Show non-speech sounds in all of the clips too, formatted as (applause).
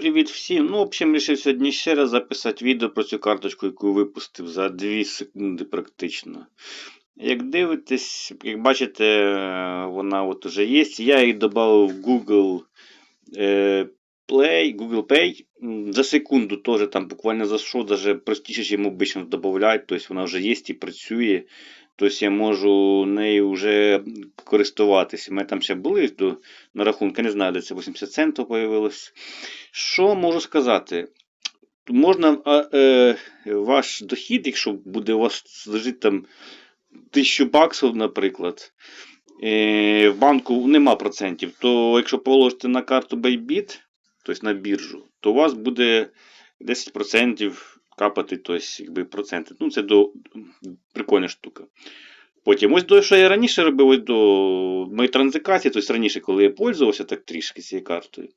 Привіт всім. Ну, в общем, вирішив сьогодні ще раз записати відео про цю карточку, яку випустив за 2 секунди практично. Як дивитесь, як бачите, вона от уже є. Я її додав в Google е, Play, Google Pay. За секунду теж там буквально зайшов, даже простіше, ніж обично додають. Тобто вона вже є і працює. Тобто я можу нею вже користуватися. Мене там ще були до, на рахунку, не знаю, де це 80 центів появилось. Що можу сказати? Можна а, е, ваш дохід, якщо буде у вас лежить там 1000 баксів, наприклад, е, в банку нема процентів, то якщо положите на карту Bybit, тобто на біржу, то у вас буде 10% капати, тобто, якби, проценти. Ну, це до, прикольна штука. Потім, ось до що я раніше робив, до моєї транзакції, тобто раніше, коли я пользувався так трішки цією картою,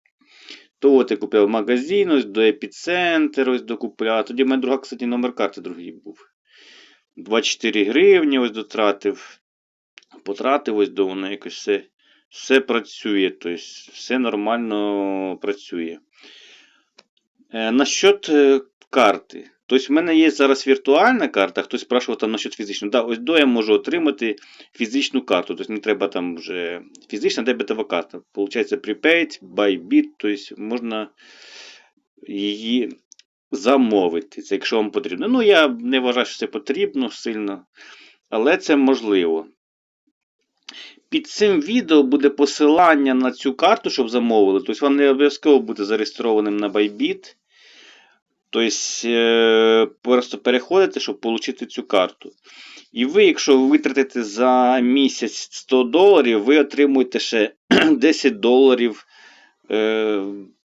то от я купив магазин, ось до епіцентр, ось докупляв. Тоді в мене друга, кстати, номер карти другий був. 24 гривні ось дотратив. Потратив ось до воно якось все, все працює. Тобто все нормально працює. Е, насчет е, карти. Тобто в мене є зараз віртуальна карта, хтось спрашував там насчет фізичної. Да, ось до я можу отримати фізичну карту. Тобто не треба там вже фізична дебетова карта. Получається prepaid, Bybit, тобто можна її замовити. Це якщо вам потрібно. Ну, я не вважаю, що це потрібно сильно, але це можливо. Під цим відео буде посилання на цю карту, щоб замовили. Тобто вам не обов'язково бути зареєстрованим на Bybit. Тобто, е, просто переходите, щоб отримати цю карту. І ви, якщо ви витратите за місяць 100 доларів, ви отримуєте ще (clears throat) 10 доларів е,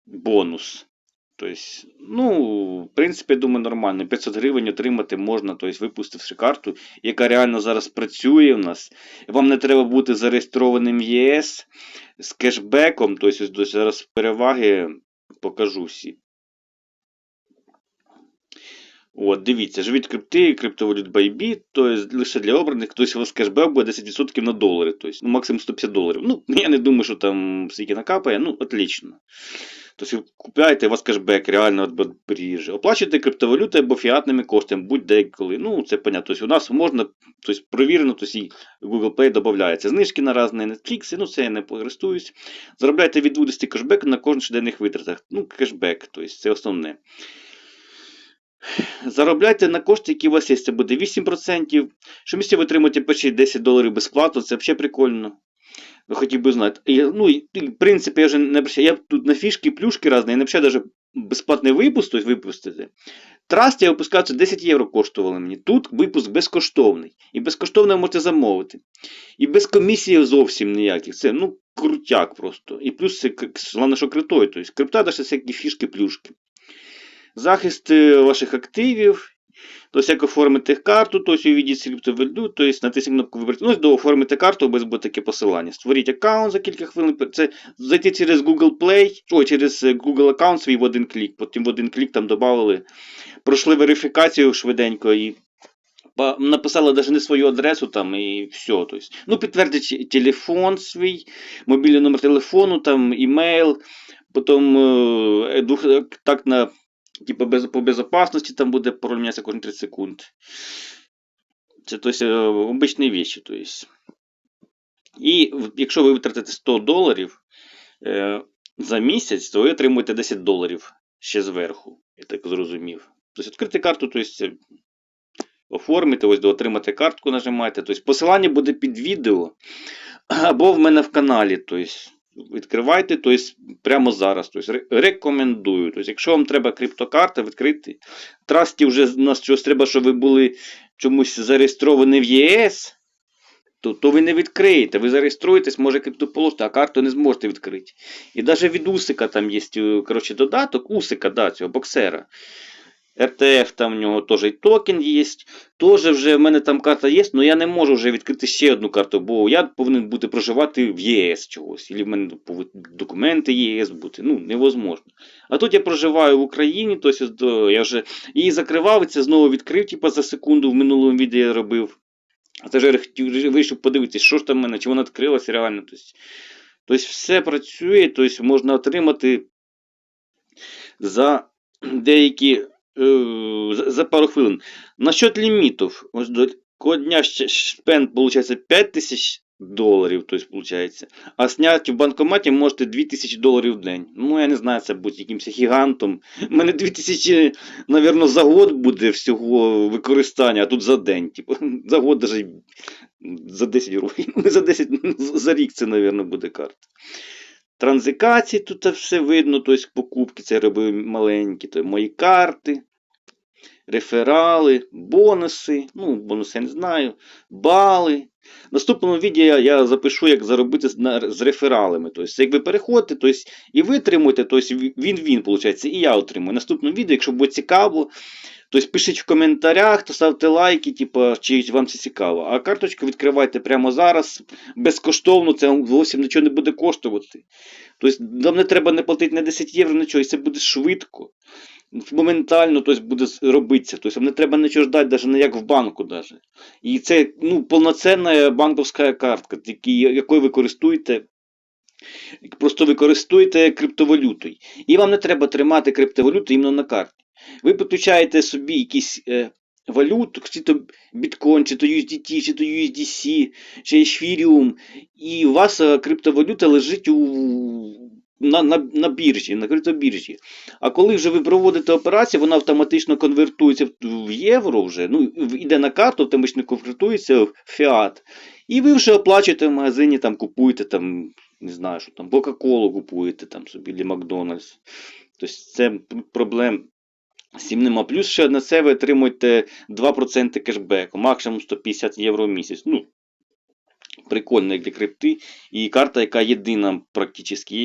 бонус. Тобто, ну, в принципі, я думаю, нормально. 500 гривень отримати можна, тобто, випустивши карту, яка реально зараз працює в нас. Вам не треба бути зареєстрованим в ЄС з кешбеком. Тобто, ось зараз переваги покажу всі. От, дивіться, живіть крипти, криптовалют Bybit, тобто лише для обраних, тобто у вас кешбек буде 10% на долари, тобто, ну, максимум 150 доларів. Ну, (laughs) я не думаю, що там скільки накапає, ну, отлично. Тобто ви купляєте, у вас кешбек реально від біржі. Оплачуєте криптовалюти або фіатними коштами, будь-де коли. Ну, це понятно. Тобто у нас можна, тобто провірено, тобто і Google Pay додається. Знижки на Netflix, ну це я не користуюсь. Заробляєте від 20 кешбек на кожних щоденних витратах. Ну, кешбек, тобто це основне. Заробляйте на кошти, які у вас є. Це буде 8%. Щомісяця ви отримуєте перші 10 доларів безплатно, це взагалі прикольно. Ви хотів би знати. І, ну, і, в принципі, я вже не. Я тут на фішки, плюшки різні, я не обращаю навіть безплатний випуск, випустити. Траст я випускав, це 10 євро коштувало мені. Тут випуск безкоштовний. І безкоштовно можете замовити. І без комісії зовсім ніяких. Це ну, крутяк просто. І плюс це головне, що критою. Тобто крипта навіть всякі фішки, плюшки. Захист е, ваших активів. Тобто, як оформити карту, тобто увідіть криптовалюту, тобто натисніть кнопку вибрати. Ну, до оформити карту, без буде таке посилання. Створіть аккаунт за кілька хвилин. Це зайти через Google Play, ой, через е, Google аккаунт свій в один клік. Потім в один клік там додали. Пройшли верифікацію швиденько і написали навіть не свою адресу там і все. Тобто, ну, підтвердіть телефон свій, мобільний номер телефону, там, імейл, потім е, двох- так на Типа без, по безопасності там буде пароль кожні 30 секунд. Це е, обичні. То. І якщо ви витратите 100 доларів е, за місяць, то ви отримуєте 10 доларів ще зверху. Я так зрозумів. Тобто відкрити карту, то есть, е, оформити, ось отримати картку нажимаєте. Тобто посилання буде під відео або в мене в каналі. Тобто, відкривайте тобто, прямо зараз. Тобто, рекомендую. Тобто, якщо вам треба криптокарта, відкрити. Трасті вже з нас щось треба, щоб ви були чомусь зареєстровані в ЄС. То, то ви не відкриєте, ви зареєструєтесь, може крипту положите, а карту не зможете відкрити. І навіть від Усика там є коротше, додаток, Усика, да, цього боксера. РТФ там в нього теж і токен є. Теж вже в мене там карта є, але я не можу вже відкрити ще одну карту, бо я повинен бути проживати в ЄС чогось. Або в мене документи ЄС бути. Ну, невозможно. А тут я проживаю в Україні, тобто я вже її закривав, і це знову відкрив, типу, за секунду в минулому відео я робив. А це ж хотів- вирішив подивитися, що ж там в мене, чи вона відкрилася реально. Тобто, все працює, тобто можна отримати за деякі за, за пару хвилин. Насчет. Ось до кого дня виходить, 5 тисяч доларів, тобто, виходить. А зняти в банкоматі можете 2000 доларів в день. Ну, я не знаю, це буде якимось гігантом. У мене 2000, мабуть, за год буде всього використання, а тут за день. Типу, (laughs) за год даже за 10 років. (laughs) За 10, за рік це, мабуть, буде карта. Транзикації тут все видно, тобто покупки, це робив маленькі, то мої карти, реферали, бонуси. Ну, бонуси я не знаю, бали. В наступному відео я, запишу, як заробити з, рефералами. Тобто, як ви переходите, тобто, і ви отримуєте, тобто він-він, виходить, і я отримую. В наступному відео, якщо буде цікаво, тобто пишіть в коментарях, то ставте лайки, типу, чи вам це цікаво. А карточку відкривайте прямо зараз, безкоштовно, це вам зовсім нічого не буде коштувати. Тобто, вам не треба не платити на 10 євро, нічого, і це буде швидко. Моментально тобто, буде робитися. Тобто, вам не треба нічого ждати, навіть не як в банку. Даже. І це ну, повноцінна банківська картка, якою ви користуєте. Просто ви користуєте криптовалютою. І вам не треба тримати криптовалюту іменно на карті. Ви підключаєте собі якісь е, валюту, чи то біткоін, чи то USDT, чи то USDC, чи Ethereum, і у вас е, криптовалюта лежить у, на, на, на біржі, на криптобіржі. А коли вже ви проводите операцію, вона автоматично конвертується в, євро вже, ну, йде на карту, автоматично конвертується в фіат. І ви вже оплачуєте в магазині, там купуєте там, не знаю, що там, Кока-Колу купуєте там собі, чи Макдональдс. Тобто це проблем з нема. Плюс ще на це ви отримуєте 2% кешбеку, максимум 150 євро в місяць. Ну, прикольно, для крипти. І карта, яка єдина практично.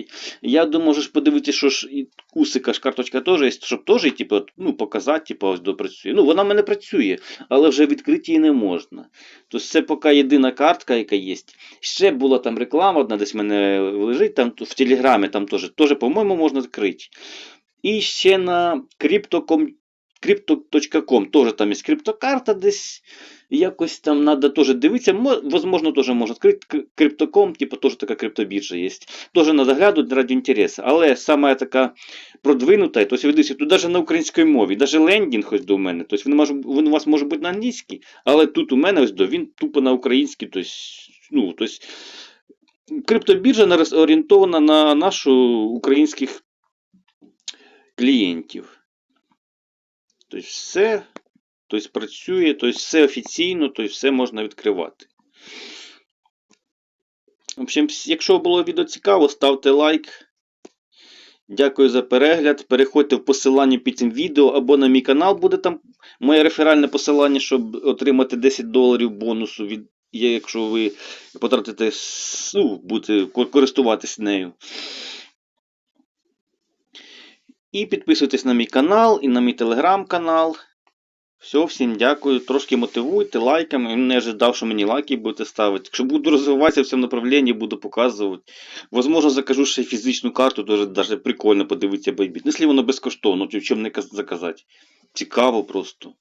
Я думаю, можеш подивитися, що ж і кусика ж карточка теж є, щоб теж типу, ну, показати, типу, ось допрацює. Ну, вона в мене працює, але вже відкрити її не можна. Тобто це поки єдина картка, яка є. Ще була там реклама, одна десь в мене лежить, там в Телеграмі там теж, теж по-моєму, можна відкрити. І ще на Crypto.com Crypto.com теж там є криптокарта десь. Якось там треба теж дивитися. Возможно, теж можна відкрити Кр- Crypto.com, типу теж така криптобіржа є. Теж треба глянути ради інтересу. Але саме така продвинута, тобто ви тут навіть на українській мові, навіть лендінг ось до мене. Тобто він, може, він у вас може бути на англійській, але тут у мене ось до він тупо на українській. Тобто, ну, тобто, криптобіржа орієнтована на нашу українських клієнтів. Тобто все тобто, працює, тобто все офіційно, тобто все можна відкривати. В общем, якщо було відео цікаво, ставте лайк. Дякую за перегляд. Переходьте в посилання під цим відео або на мій канал буде там моє реферальне посилання, щоб отримати 10 доларів бонусу, від, якщо ви потратите, ну, користуватись нею. І підписуйтесь на мій канал і на мій телеграм-канал. Все, всім дякую. Трошки мотивуйте лайками. Не ожидав, що мені лайки будете ставити. Якщо буду розвиватися в цьому направленні, буду показувати. Возможно, закажу ще фізичну карту, дуже даже прикольно подивитися байбіт. Ну, якщо воно безкоштовно, то в чому не заказати. Цікаво просто.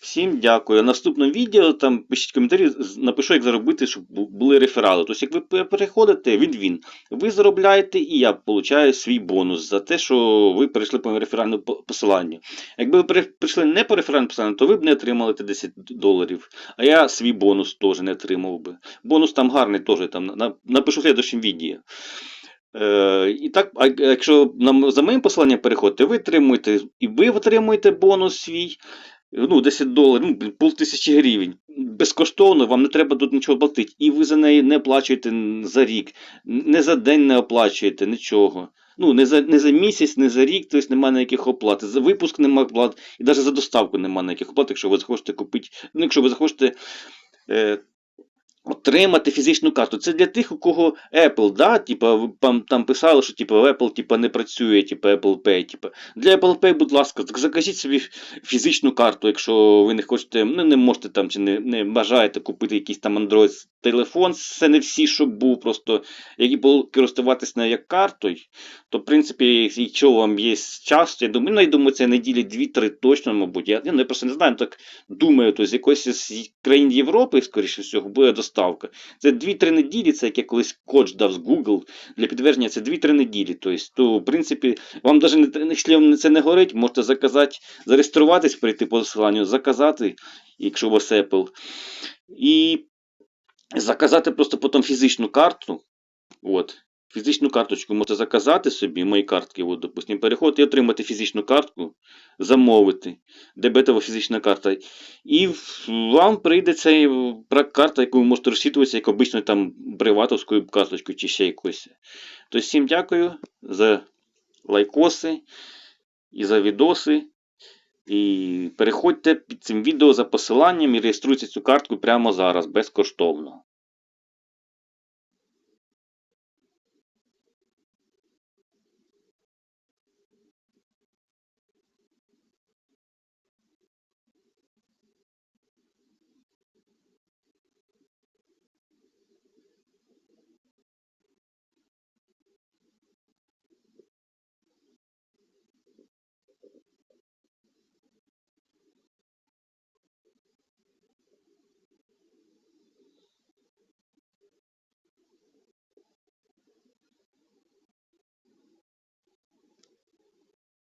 Всім дякую. А наступне відео там пишіть коментарі, напишу, як заробити, щоб були реферали. Тобто, як ви переходите, він він. Ви заробляєте, і я получаю свій бонус за те, що ви перейшли по реферальному посиланню. Якби ви прийшли не по реферальному посиланню, то ви б не отримали ті 10 доларів. А я свій бонус теж не отримав би. Бонус там гарний теж. Там, напишу в следующем відео. Е, і так, а якщо на, за моїм посиланням переходите, ви отримуєте, і ви отримуєте бонус свій. Ну, 10 доларів, ну, полтисячі гривень. Безкоштовно, вам не треба тут нічого платити. І ви за неї не оплачуєте за рік, не за день не оплачуєте нічого. Ну, не за, не за місяць, не за рік, тобто немає ніяких оплат. За випуск немає оплат, і навіть за доставку немає ніяких оплат, якщо ви захочете купити, ну, якщо ви захочете е, отримати фізичну карту. Це для тих, у кого Apple, да, типа, там, писали, що типа, Apple типа, не працює, типа, Apple Pay. Типа. Для Apple Pay, будь ласка, закажіть собі фізичну карту, якщо ви не хочете, ну, не можете там чи не, не бажаєте купити якийсь там Android телефон, це не всі, щоб був просто, які будуть користуватися нею як картою, то, в принципі, якщо вам є час, я думаю, ну, я думаю, це неділі 2-3 точно, мабуть. Я, я, ну, я просто не знаю, так думаю, то з якоїсь країн Європи, скоріше всього, буде доставка. Це 2-3 неділі, це як я колись коч дав з Google для підтвердження, це 2-3 неділі. Тобто, то, в принципі, вам навіть якщо вам це не горить, можете заказати, зареєструватись, прийти по посиланню, заказати, якщо у вас Apple. І заказати просто потім фізичну карту. От. Фізичну карточку можете заказати собі, мої картки, от, допустим, переходити і отримати фізичну картку, замовити, дебетова фізична карта. І вам прийде ця карта, яку ви можете розчитуватися, як обично там бреватовською карточкою чи ще якось. Тобто всім дякую за лайкоси і за відоси. І переходьте під цим відео за посиланням і реєструйте цю картку прямо зараз, безкоштовно.